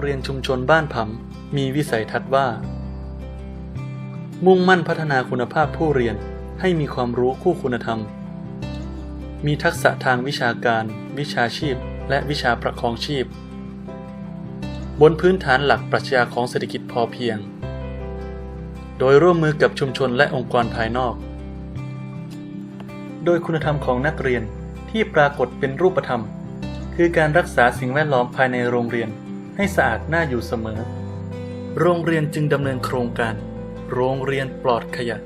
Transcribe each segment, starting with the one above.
งเรียนชุมชนบ้านผำมีวิสัยทัศน์ว่า มุ่งมั่นพัฒนาคุณภาพผู้เรียนให้มีความรู้คู่คุณธรรม มีทักษะทางวิชาการ วิชาชีพ และวิชาประคองชีพ บนพื้นฐานหลักปรัชญาของเศรษฐกิจพอเพียง โดยร่วมมือกับชุมชนและองค์กรภายนอก โดยคุณธรรมของนักเรียนที่ปรากฏเป็นรูปธรรม คือการรักษาสิ่งแวดล้อมภายในโรงเรียน ให้สะอาดน่าอยู่เสมอ โรงเรียนจึงดำเนินโครงการ โรงเรียนปลอดขยะ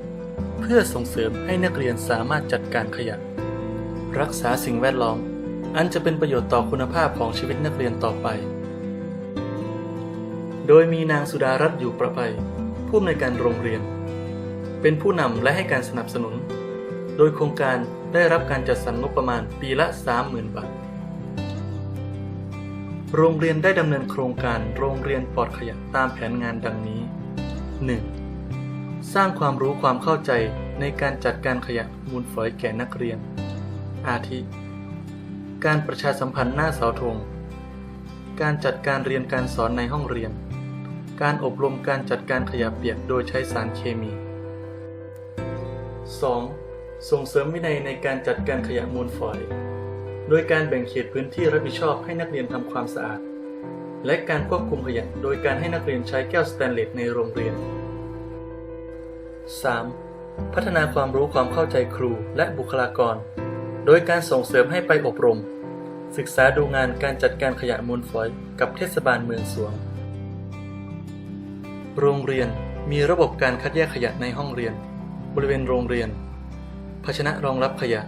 เพื่อส่งเสริมให้นักเรียนสามารถจัดการขยะ รักษาสิ่งแวดล้อม อันจะเป็นประโยชน์ต่อคุณภาพของชีวิตนักเรียนต่อไป โดยมีนางสุดารัตน์อยู่ประภัยผู้อำนวยการโรงเรียน เป็นผู้นำและให้การสนับสนุน โดยโครงการได้รับการจัดสรรงบประมาณปีละ 30,000 บาท โรงเรียนได้ดำเนินโครงการโรงเรียนปลอดขยะตามแผนงานดังนี้ 1. สร้างความรู้ความเข้าใจในการจัดการขยะมูลฝอยแก่นักเรียน อาทิ การประชาสัมพันธ์หน้าเสาธง การจัดการเรียนการสอนในห้องเรียน การอบรมการจัดการขยะเปียกโดยใช้สารเคมี 2. ส่งเสริมวินัยในการจัดการขยะมูลฝอย โดยการแบ่งเขตพื้นที่รับผิดชอบให้นักเรียนทำความสะอาด และการควบคุมขยะโดยการให้นักเรียนใช้แก้วสแตนเลสในโรงเรียน 3. พัฒนาความรู้ความเข้าใจครูและบุคลากร โดยการส่งเสริมให้ไปอบรม ศึกษาดูงานการจัดการขยะมูลฝอยกับเทศบาลเมืองสวง โรงเรียนมีระบบการคัดแยกขยะในห้องเรียน บริเวณโรงเรียน ภาชนะรองรับขยะ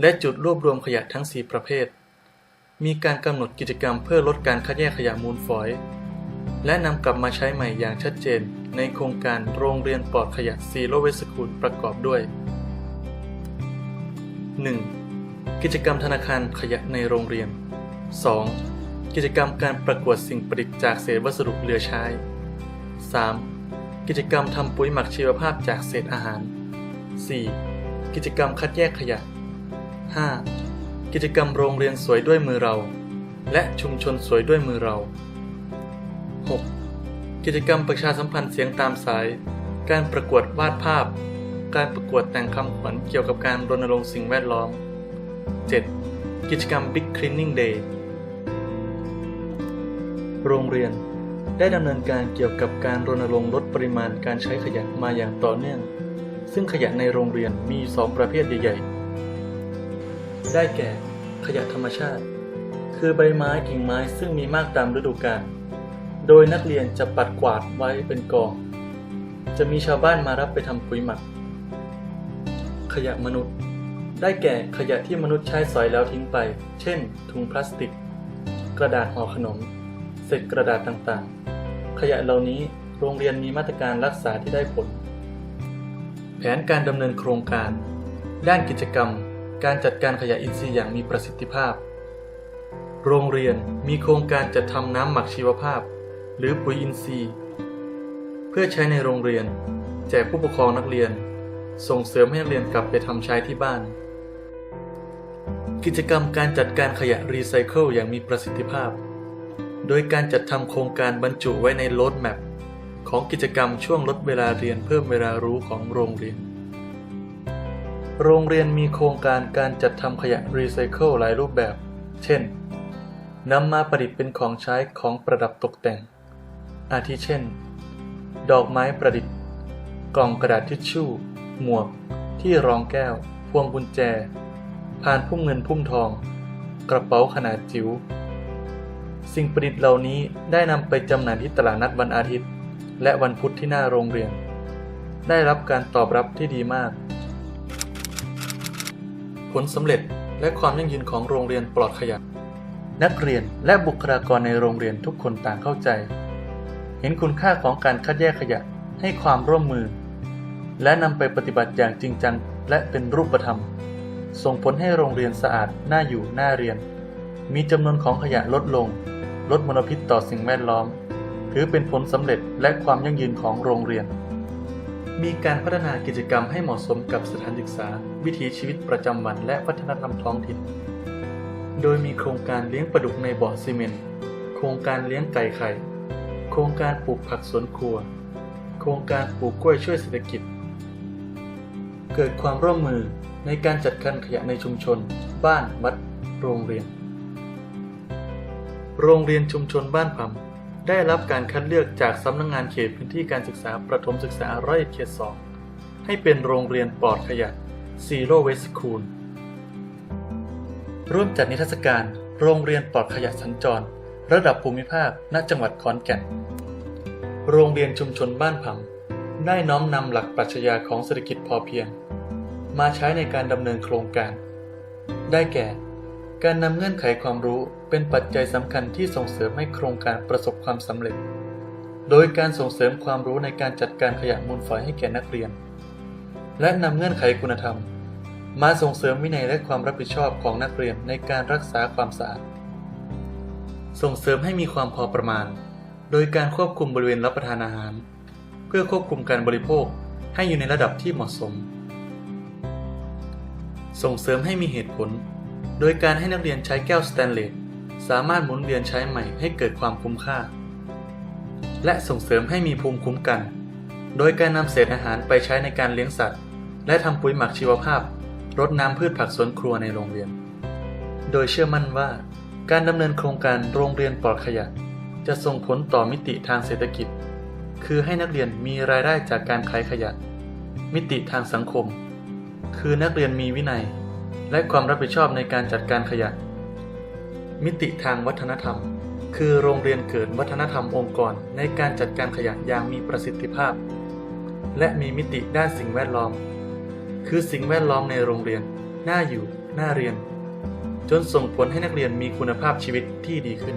และจุดรวบรวมขยะทั้ง 4 ประเภท มีการกำหนดกิจกรรมเพื่อลดการคัดแยกขยะมูลฝอย และนำกลับมาใช้ใหม่อย่างชัดเจน ในโครงการโรงเรียนปลอดขยะซีโรเวสคูลประกอบด้วย 1. กิจกรรมธนาคารขยะในโรงเรียน 2. กิจกรรมการประกวดสิ่งประดิษฐ์จากเศษวัสดุเหลือใช้ 3. กิจกรรมทำปุ๋ยหมักชีวภาพจากเศษอาหาร 4. กิจกรรมคัดแยกขยะ 5. กิจกรรมโรงเรียนสวยด้วยมือเรา และชุมชนสวยด้วยมือเรา 6. กิจกรรมประชาสัมพันธ์เสียงตามสาย การประกวดวาดภาพ การประกวดแต่งคำขวัญเกี่ยวกับการรณรงค์สิ่งแวดล้อม 7. กิจกรรม Big Cleaning Day โรงเรียนได้ดำเนินการเกี่ยวกับการรณรงค์ลดปริมาณการใช้ขยะมาอย่างต่อเนื่อง ซึ่งขยะในโรงเรียนมีสองประเภทใหญ่ๆ ได้แก่ขยะธรรมชาติ คือใบไม้กิ่งไม้ซึ่งมีมากตามฤดูกาลโดยนักเรียนจะปัดกวาดไว้เป็นกอง จะมีชาวบ้านมารับไปทำปุ๋ยหมัก ขยะมนุษย์ ได้แก่ขยะที่มนุษย์ใช้สอยแล้วทิ้งไป เช่น ถุงพลาสติก กระดาษห่อขนม เศษกระดาษต่างๆ ขยะเหล่านี้โรงเรียนมีมาตรการรักษาที่ได้ผล แผนการดำเนินโครงการ ด้านกิจกรรม การจัดการขยะอินทรีย์อย่างมีประสิทธิภาพ โรงเรียนมีโครงการจัดทำน้ำหมักชีวภาพ หรือปุ๋ยอินทรีย์ เพื่อใช้ในโรงเรียน แจกผู้ปกครองนักเรียน ส่งเสริมให้นักเรียนกลับไปทำใช้ที่บ้าน กิจกรรมการจัดการขยะรีไซเคิลอย่างมีประสิทธิภาพ โดยการจัดทำโครงการบรรจุไว้ในโลดแมปของกิจกรรมช่วงลดเวลาเรียนเพิ่มเวลารู้ของโรงเรียน โรงเรียนมีโครงการการจัดทำขยะรีไซเคิลหลายรูปแบบ เช่น นำมาประดิษฐ์เป็นของใช้ของประดับตกแต่ง อาทิเช่น ดอกไม้ประดิษฐ์ กล่องกระดาษทิชชู่ หมวก ที่รองแก้ว พวงกุญแจพานพุ่มเงินพุ่มทอง กระเป๋าขนาดจิ๋ว สิ่งประดิษฐ์เหล่านี้ได้นำไปจำหน่ายที่ตลาดนัดวันอาทิตย์ และวันพุธที่หน้าโรงเรียน ได้รับการตอบรับที่ดีมาก ผลสำเร็จและความยั่งยืนของโรงเรียนปลอดขยะ นักเรียนและบุคลากรในโรงเรียนทุกคนต่างเข้าใจ เห็นคุณค่าของการคัดแยกขยะให้ความร่วมมือ และนำไปปฏิบัติอย่างจริงจังและเป็นรูปธรรม ส่งผลให้โรงเรียนสะอาดน่าอยู่น่าเรียน มีจำนวนของขยะลดลง ลดมลพิษต่อสิ่งแวดล้อม ถือเป็นผลสำเร็จและความยั่งยืนของโรงเรียน มีการพัฒนากิจกรรมให้เหมาะสมกับสถานศึกษา วิถีชีวิตประจำวันและวัฒนธรรมท้องถิ่น โดยมีโครงการเลี้ยงปลาดุกในบ่อซีเมนต์ โครงการเลี้ยงไก่ไข่ โครงการปลูกผักสวนครัว โครงการปลูกกล้วยช่วยเศรษฐกิจ เกิดความร่วมมือในการจัดการขยะในชุมชน บ้านวัด โรงเรียน โรงเรียนชุมชนบ้านผำ ได้รับการคัดเลือกจากสำนักงงานเขตพื้นที่การศึกษาประถมศึกษาร้อยเอ็ดเขตสองให้เป็นโรงเรียนปลอดขยะ Zero Waste School ร่วมจัดนิทรรศการโรงเรียนปลอดขยะสัญจร ระดับภูมิภาคณจังหวัดขอนแก่น โรงเรียนชุมชนบ้านผำได้น้อมนำหลักปรัชญาของเศรษฐกิจพอเพียง มาใช้ในการดำเนินโครงการ ได้แก่ การนำเงื่อนไขความรู้เป็นปัจจัยสำคัญที่ส่งเสริมให้โครงการประสบความสำเร็จ โดยการส่งเสริมความรู้ในการจัดการขยะมูลฝอยให้แก่นักเรียน และนำเงื่อนไขคุณธรรม มาส่งเสริมวินัยและความรับผิดชอบของนักเรียนในการรักษาความสะอาด ส่งเสริมให้มีความพอประมาณ โดยการควบคุมบริเวณรับประทานอาหาร เพื่อควบคุมการบริโภคให้อยู่ในระดับที่เหมาะสม ส่งเสริมให้มีเหตุผล โดยการให้นักเรียนใช้แก้วสแตนเลสสามารถหมุนเวียนใช้ใหม่ให้เกิดความคุ้มค่า และส่งเสริมให้มีภูมิคุ้มกัน โดยการนำเศษอาหารไปใช้ในการเลี้ยงสัตว์ และทำปุ๋ยหมักชีวภาพรดน้ำพืชผักสวนครัวในโรงเรียน โดยเชื่อมั่นว่า การดำเนินโครงการโรงเรียนปลอดขยะ จะส่งผลต่อมิติทางเศรษฐกิจ คือให้นักเรียนมีรายได้จากการขายขยะ มิติทางสังคม คือนักเรียนมีวินัย และความรับผิดชอบในการจัดการขยะ มิติทางวัฒนธรรม คือโรงเรียนเกิดวัฒนธรรมองค์กรในการจัดการขยะอย่างมีประสิทธิภาพ และมีมิติด้านสิ่งแวดล้อม คือสิ่งแวดล้อมในโรงเรียน น่าอยู่ น่าเรียน จนส่งผลให้นักเรียนมีคุณภาพชีวิตที่ดีขึ้น